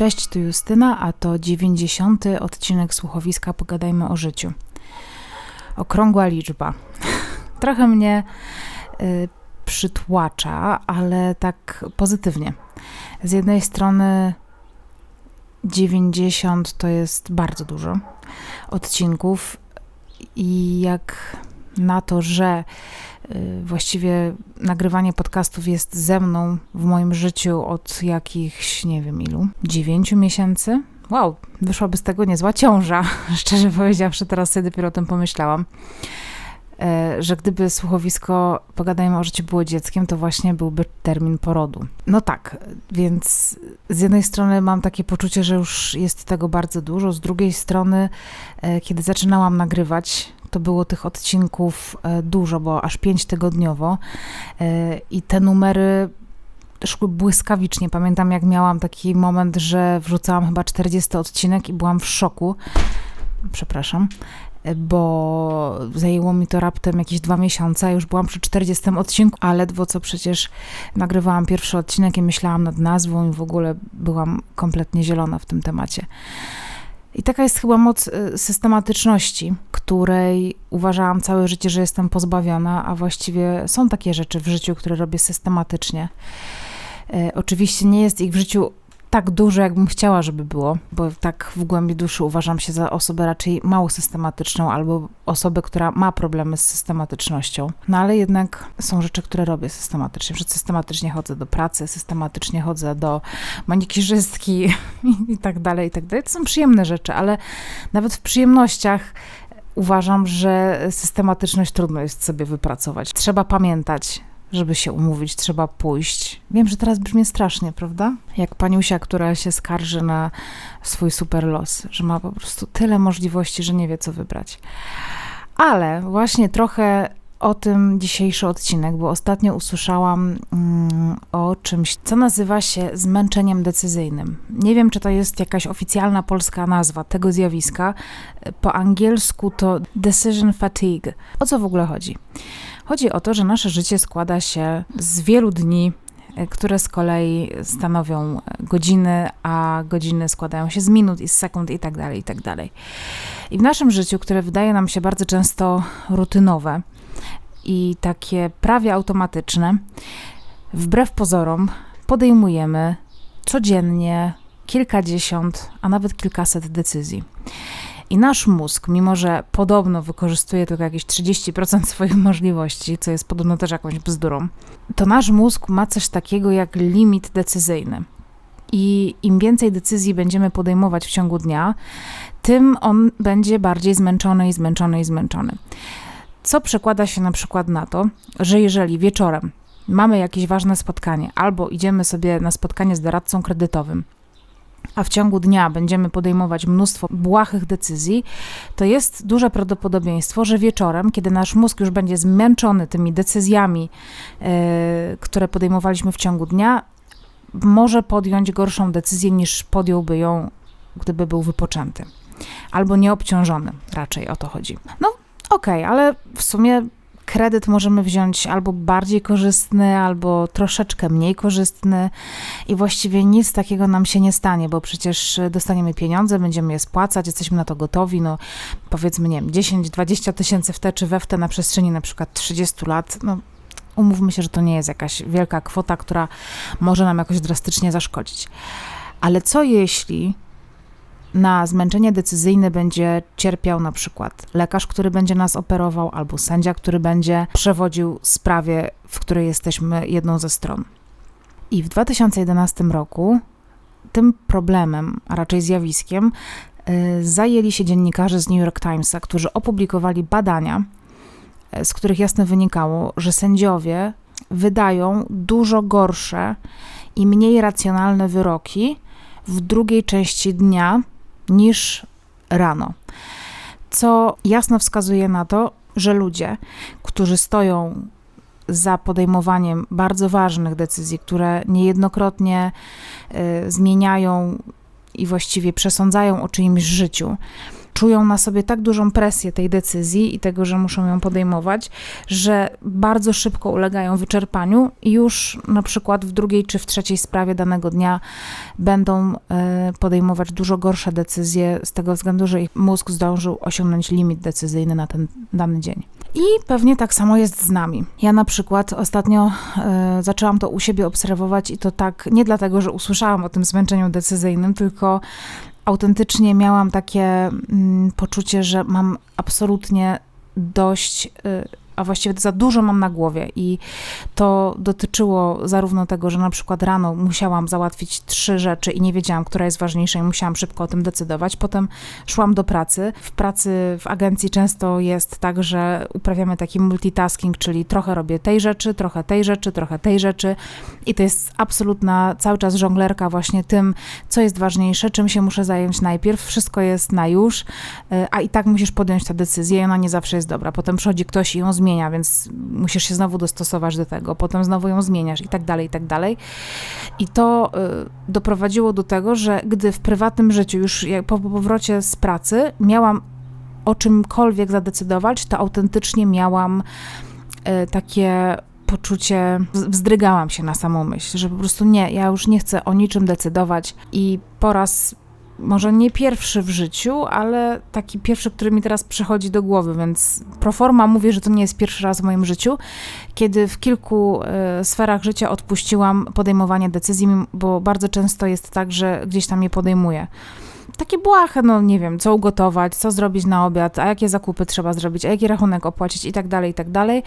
Cześć, tu Justyna, a to 90. odcinek słuchowiska Pogadajmy o życiu. Okrągła liczba. Trochę mnie y, przytłacza, ale tak pozytywnie. Z jednej strony 90 to jest bardzo dużo odcinków i jak na to, że właściwie nagrywanie podcastów jest ze mną w moim życiu od jakichś, nie wiem ilu, dziewięciu miesięcy. Wow, wyszłaby z tego niezła ciąża, szczerze powiedziawszy, teraz sobie dopiero o tym pomyślałam. E, że gdyby słuchowisko Pogadajmy o życiu było dzieckiem, to właśnie byłby termin porodu. No tak, więc z jednej strony mam takie poczucie, że już jest tego bardzo dużo, z drugiej strony, e, kiedy zaczynałam nagrywać, to było tych odcinków e, dużo, bo aż pięć tygodniowo i te numery szły błyskawicznie. Pamiętam, jak miałam taki moment, że wrzucałam chyba 40 odcinek i byłam w szoku. Przepraszam bo zajęło mi to raptem jakieś dwa miesiące, już byłam przy 40 odcinku, a ledwo co przecież nagrywałam pierwszy odcinek i myślałam nad nazwą i w ogóle byłam kompletnie zielona w tym temacie. I taka jest chyba moc y, systematyczności, której uważałam całe życie, że jestem pozbawiona, a właściwie są takie rzeczy w życiu, które robię systematycznie. Y, oczywiście nie jest ich w życiu tak dużo, jakbym chciała, żeby było, bo tak w głębi duszy uważam się za osobę raczej mało systematyczną albo osobę, która ma problemy z systematycznością. No ale jednak są rzeczy, które robię systematycznie. Że systematycznie chodzę do pracy, systematycznie chodzę do manikirzystki i tak dalej, i tak dalej. To są przyjemne rzeczy, ale nawet w przyjemnościach uważam, że systematyczność trudno jest sobie wypracować. Trzeba pamiętać, żeby się umówić, trzeba pójść. Wiem, że teraz brzmi strasznie, prawda? Jak paniusia, która się skarży na swój super los, że ma po prostu tyle możliwości, że nie wie, co wybrać. Ale właśnie trochę o tym dzisiejszy odcinek, bo ostatnio usłyszałam mm, o czymś, co nazywa się zmęczeniem decyzyjnym. Nie wiem, czy to jest jakaś oficjalna polska nazwa tego zjawiska. Po angielsku to decision fatigue. O co w ogóle chodzi? Chodzi o to, że nasze życie składa się z wielu dni, e, które z kolei stanowią godziny, a godziny składają się z minut i z sekund i tak dalej, i tak dalej. I w naszym życiu, które wydaje nam się bardzo często rutynowe i takie prawie automatyczne, wbrew pozorom podejmujemy codziennie kilkadziesiąt, a nawet kilkaset decyzji. I nasz mózg, mimo że podobno wykorzystuje tylko jakieś 30% swoich możliwości, co jest podobno też jakąś bzdurą, to nasz mózg ma coś takiego jak limit decyzyjny. I im więcej decyzji będziemy podejmować w ciągu dnia, tym on będzie bardziej zmęczony i zmęczony i zmęczony. Co przekłada się na przykład na to, że jeżeli wieczorem mamy jakieś ważne spotkanie albo idziemy sobie na spotkanie z doradcą kredytowym, a w ciągu dnia będziemy podejmować mnóstwo błahych decyzji, to jest duże prawdopodobieństwo, że wieczorem, kiedy nasz mózg już będzie zmęczony tymi decyzjami, yy, które podejmowaliśmy w ciągu dnia, może podjąć gorszą decyzję niż podjąłby ją, gdyby był wypoczęty. Albo nieobciążony, raczej o to chodzi. No, okej, okay, ale w sumie kredyt możemy wziąć albo bardziej korzystny, albo troszeczkę mniej korzystny. I właściwie nic takiego nam się nie stanie, bo przecież dostaniemy pieniądze, będziemy je spłacać, jesteśmy na to gotowi, no powiedzmy, nie wiem, 10-20 tysięcy w te czy we w te na przestrzeni na przykład 30 lat, no umówmy się, że to nie jest jakaś wielka kwota, która może nam jakoś drastycznie zaszkodzić. Ale co jeśli na zmęczenie decyzyjne będzie cierpiał na przykład lekarz, który będzie nas operował, albo sędzia, który będzie przewodził sprawie, w której jesteśmy jedną ze stron. I w 2011 roku tym problemem, a raczej zjawiskiem, y, zajęli się dziennikarze z New York Timesa, którzy opublikowali badania, y, z których jasno wynikało, że sędziowie wydają dużo gorsze i mniej racjonalne wyroki w drugiej części dnia niż rano. Co jasno wskazuje na to, że ludzie, którzy stoją za podejmowaniem bardzo ważnych decyzji, które niejednokrotnie y, zmieniają i właściwie przesądzają o czyimś życiu, czują na sobie tak dużą presję tej decyzji i tego, że muszą ją podejmować, że bardzo szybko ulegają wyczerpaniu i już na przykład w drugiej czy w trzeciej sprawie danego dnia będą e, podejmować dużo gorsze decyzje z tego względu, że ich mózg zdążył osiągnąć limit decyzyjny na ten dany dzień. I pewnie tak samo jest z nami. Ja na przykład ostatnio e, zaczęłam to u siebie obserwować i to tak nie dlatego, że usłyszałam o tym zmęczeniu decyzyjnym, tylko autentycznie miałam takie mm, poczucie, że mam absolutnie dość y, a właściwie za dużo mam na głowie i to dotyczyło zarówno tego, że na przykład rano musiałam załatwić trzy rzeczy i nie wiedziałam, która jest ważniejsza i musiałam szybko o tym decydować. Potem szłam do pracy. W pracy w agencji często jest tak, że uprawiamy taki multitasking, czyli trochę robię tej rzeczy, trochę tej rzeczy, trochę tej rzeczy i to jest absolutna cały czas żonglerka właśnie tym, co jest ważniejsze, czym się muszę zająć najpierw. Wszystko jest na już, y, a i tak musisz podjąć tę decyzję i ona nie zawsze jest dobra. Potem przychodzi ktoś i ją zmienia więc musisz się znowu dostosować do tego, potem znowu ją zmieniasz i tak dalej, i tak dalej. I to y, doprowadziło do tego, że gdy w prywatnym życiu, już po powrocie z pracy, miałam o czymkolwiek zadecydować, to autentycznie miałam y, takie poczucie, wzdrygałam się na samą myśl, że po prostu nie, ja już nie chcę o niczym decydować i po raz może nie pierwszy w życiu, ale taki pierwszy, który mi teraz przychodzi do głowy, więc proforma mówię, że to nie jest pierwszy raz w moim życiu, kiedy w kilku y, sferach życia odpuściłam podejmowanie decyzji, bo bardzo często jest tak, że gdzieś tam je podejmuję takie błahe, no nie wiem, co ugotować, co zrobić na obiad, a jakie zakupy trzeba zrobić, a jaki rachunek opłacić i tak dalej, i tak dalej.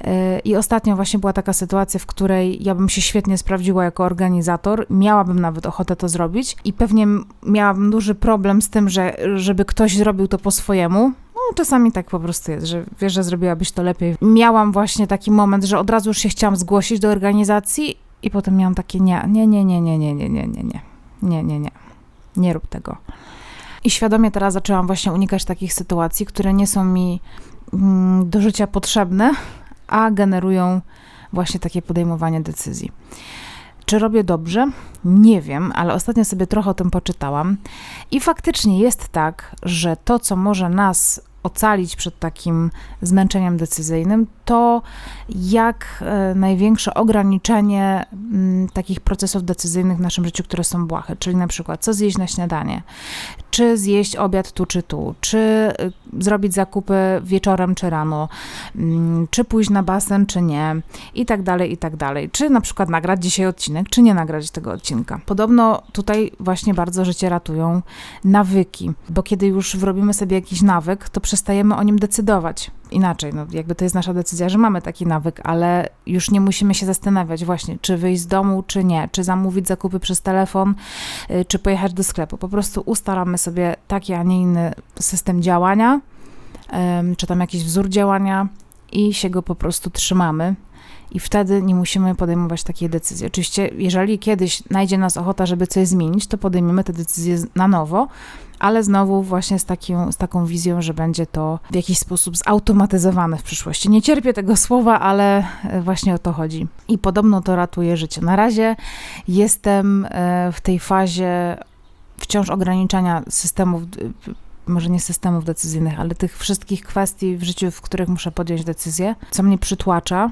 Y, I ostatnio właśnie była taka sytuacja, w której ja bym się świetnie sprawdziła jako organizator, miałabym nawet ochotę to zrobić i pewnie miałabym duży problem z tym, że żeby ktoś zrobił to po swojemu, no, czasami tak po prostu jest, że wiesz, że zrobiłabyś to lepiej. Miałam właśnie taki moment, że od razu już się chciałam zgłosić do organizacji i potem miałam takie nie, nie, nie, nie, nie, nie, nie, nie, nie, nie, nie, nie, nie rób tego. I świadomie teraz zaczęłam właśnie unikać takich sytuacji, które nie są mi mm, do życia potrzebne, a generują właśnie takie podejmowanie decyzji. Czy robię dobrze? Nie wiem, ale ostatnio sobie trochę o tym poczytałam. I faktycznie jest tak, że to, co może nas ocalić przed takim zmęczeniem decyzyjnym, to jak e, największe ograniczenie mm, takich procesów decyzyjnych w naszym życiu, które są błahe, czyli na przykład co zjeść na śniadanie, czy zjeść obiad tu czy tu, czy y, zrobić zakupy wieczorem czy rano, mm, czy pójść na basen czy nie? I tak dalej, i tak dalej. Czy na przykład nagrać dzisiaj odcinek, czy nie nagrać tego odcinka. Podobno tutaj właśnie bardzo życie ratują nawyki, bo kiedy już wrobimy sobie jakiś nawyk, to przestajemy o nim decydować inaczej, no jakby to jest nasza decyzja, że mamy taki nawyk, ale już nie musimy się zastanawiać właśnie, czy wyjść z domu, czy nie, czy zamówić zakupy przez telefon, y, czy pojechać do sklepu. Po prostu ustalamy sobie taki, a nie inny system działania, czy tam jakiś wzór działania i się go po prostu trzymamy. I wtedy nie musimy podejmować takiej decyzji. Oczywiście, jeżeli kiedyś najdzie nas ochota, żeby coś zmienić, to podejmiemy tę decyzję na nowo, ale znowu właśnie z, takim, z taką wizją, że będzie to w jakiś sposób zautomatyzowane w przyszłości. Nie cierpię tego słowa, ale e, właśnie o to chodzi. I podobno to ratuje życie. Na razie jestem e, w tej fazie wciąż ograniczania systemów może nie systemów decyzyjnych, ale tych wszystkich kwestii w życiu, w których muszę podjąć decyzję, co mnie przytłacza.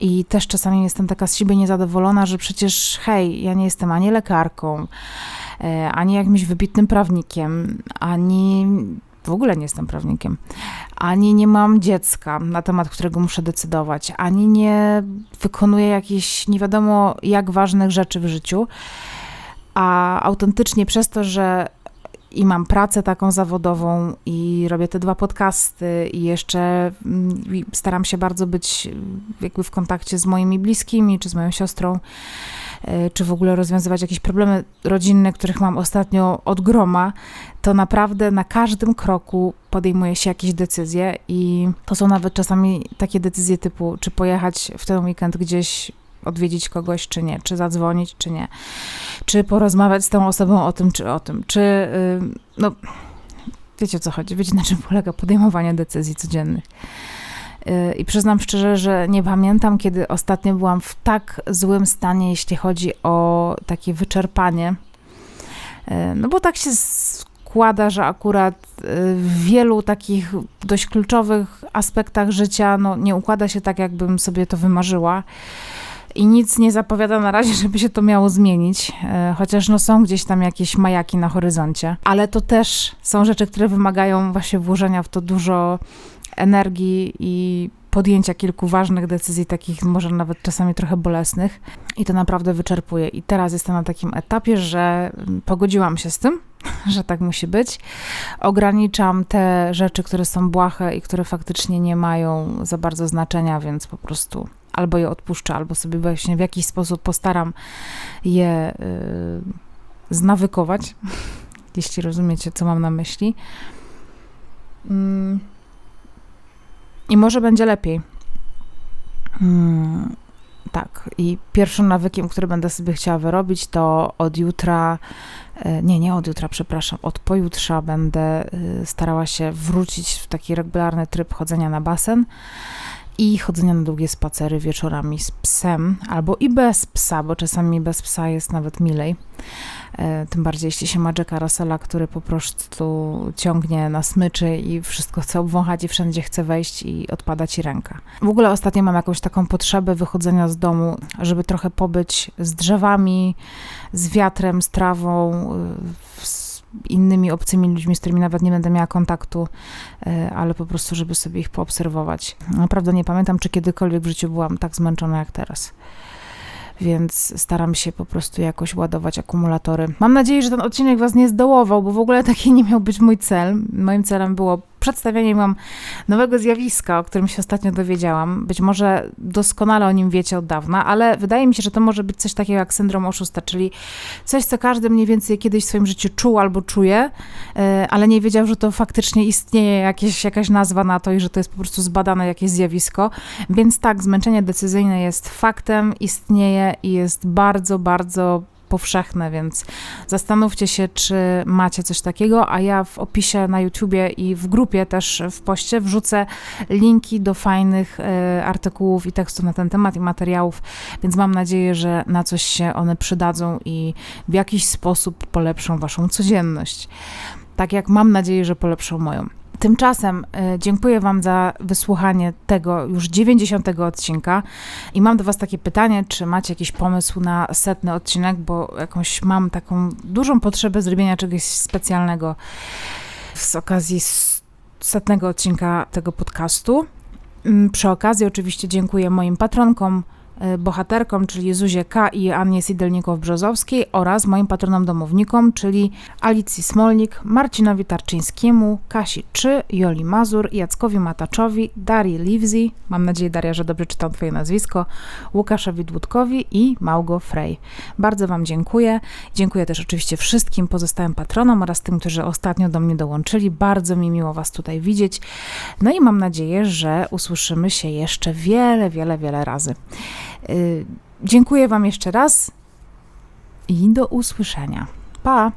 I też czasami jestem taka z siebie niezadowolona, że przecież hej, ja nie jestem ani lekarką, E, ani jakimś wybitnym prawnikiem, ani w ogóle nie jestem prawnikiem, ani nie mam dziecka, na temat którego muszę decydować, ani nie wykonuję jakichś nie wiadomo jak ważnych rzeczy w życiu, a autentycznie przez to, że i mam pracę taką zawodową i robię te dwa podcasty i jeszcze mm, staram się bardzo być jakby w kontakcie z moimi bliskimi czy z moją siostrą, E, czy w ogóle rozwiązywać jakieś problemy rodzinne, których mam ostatnio od groma, to naprawdę na każdym kroku podejmuje się jakieś decyzje i to są nawet czasami takie decyzje typu, czy pojechać w ten weekend gdzieś odwiedzić kogoś, czy nie, czy zadzwonić, czy nie, czy porozmawiać z tą osobą o tym, czy o tym, czy no wiecie o co chodzi, wiecie na czym polega podejmowanie decyzji codziennych. I przyznam szczerze, że nie pamiętam, kiedy ostatnio byłam w tak złym stanie, jeśli chodzi o takie wyczerpanie. No bo tak się składa, że akurat y, w wielu takich dość kluczowych aspektach życia no, nie układa się tak, jakbym sobie to wymarzyła. I nic nie zapowiada na razie, żeby się to miało zmienić, e, chociaż no są gdzieś tam jakieś majaki na horyzoncie. Ale to też są rzeczy, które wymagają właśnie włożenia w to dużo energii i podjęcia kilku ważnych decyzji, takich może nawet czasami trochę bolesnych. I to naprawdę wyczerpuje. I teraz jestem na takim etapie, że pogodziłam się z tym, że tak musi być. Ograniczam te rzeczy, które są błahe i które faktycznie nie mają za bardzo znaczenia, więc po prostu albo je odpuszczę, albo sobie właśnie w jakiś sposób postaram je y, znawykować, jeśli rozumiecie, co mam na myśli. Mm. I może będzie lepiej. Mm, tak. I pierwszym nawykiem, który będę sobie chciała wyrobić, to od jutra, e, nie, nie od jutra, przepraszam, od pojutrza będę e, starała się wrócić w taki regularny tryb chodzenia na basen i chodzenia na długie spacery wieczorami z psem, albo i bez psa, bo czasami bez psa jest nawet milej. E, tym bardziej jeśli się ma Jacka Russella, który po prostu ciągnie na smyczy i wszystko chce obwąchać i wszędzie chce wejść i odpada ci ręka. W ogóle ostatnio mam jakąś taką potrzebę wychodzenia z domu, żeby trochę pobyć z drzewami, z wiatrem, z trawą, z innymi obcymi ludźmi, z którymi nawet nie będę miała kontaktu, e, ale po prostu, żeby sobie ich poobserwować. Naprawdę nie pamiętam, czy kiedykolwiek w życiu byłam tak zmęczona jak teraz więc staram się po prostu jakoś ładować akumulatory. Mam nadzieję, że ten odcinek Was nie zdołował, bo w ogóle taki nie miał być mój cel. Moim celem było przedstawienie Wam nowego zjawiska, o którym się ostatnio dowiedziałam. Być może doskonale o nim wiecie od dawna, ale wydaje mi się, że to może być coś takiego jak syndrom oszusta, czyli coś, co każdy mniej więcej kiedyś w swoim życiu czuł albo czuje, e, ale nie wiedział, że to faktycznie istnieje jakieś, jakaś nazwa na to i że to jest po prostu zbadane jakieś zjawisko. Więc tak, zmęczenie decyzyjne jest faktem, istnieje i jest bardzo, bardzo powszechne, więc zastanówcie się, czy macie coś takiego, a ja w opisie na YouTubie i w grupie też w poście wrzucę linki do fajnych e, artykułów i tekstów na ten temat i materiałów, więc mam nadzieję, że na coś się one przydadzą i w jakiś sposób polepszą waszą codzienność. Tak jak mam nadzieję, że polepszą moją. Tymczasem e, dziękuję Wam za wysłuchanie tego już 90 odcinka i mam do Was takie pytanie, czy macie jakiś pomysł na setny odcinek, bo jakąś mam taką dużą potrzebę zrobienia czegoś specjalnego z okazji setnego odcinka tego podcastu. Mm, przy okazji oczywiście dziękuję moim patronkom, bohaterkom, czyli Zuzie K. i Annie Sidelnikow-Brzozowskiej oraz moim patronom domownikom, czyli Alicji Smolnik, Marcinowi Tarczyńskiemu, Kasi Czy, Joli Mazur, Jackowi Mataczowi, Darii Livzi, mam nadzieję Daria, że dobrze czytam twoje nazwisko, Łukaszowi Dłudkowi i Małgo Frey. Bardzo wam dziękuję. Dziękuję też oczywiście wszystkim pozostałym patronom oraz tym, którzy ostatnio do mnie dołączyli. Bardzo mi miło was tutaj widzieć. No i mam nadzieję, że usłyszymy się jeszcze wiele, wiele, wiele razy. Y, dziękuję Wam jeszcze raz i do usłyszenia. Pa!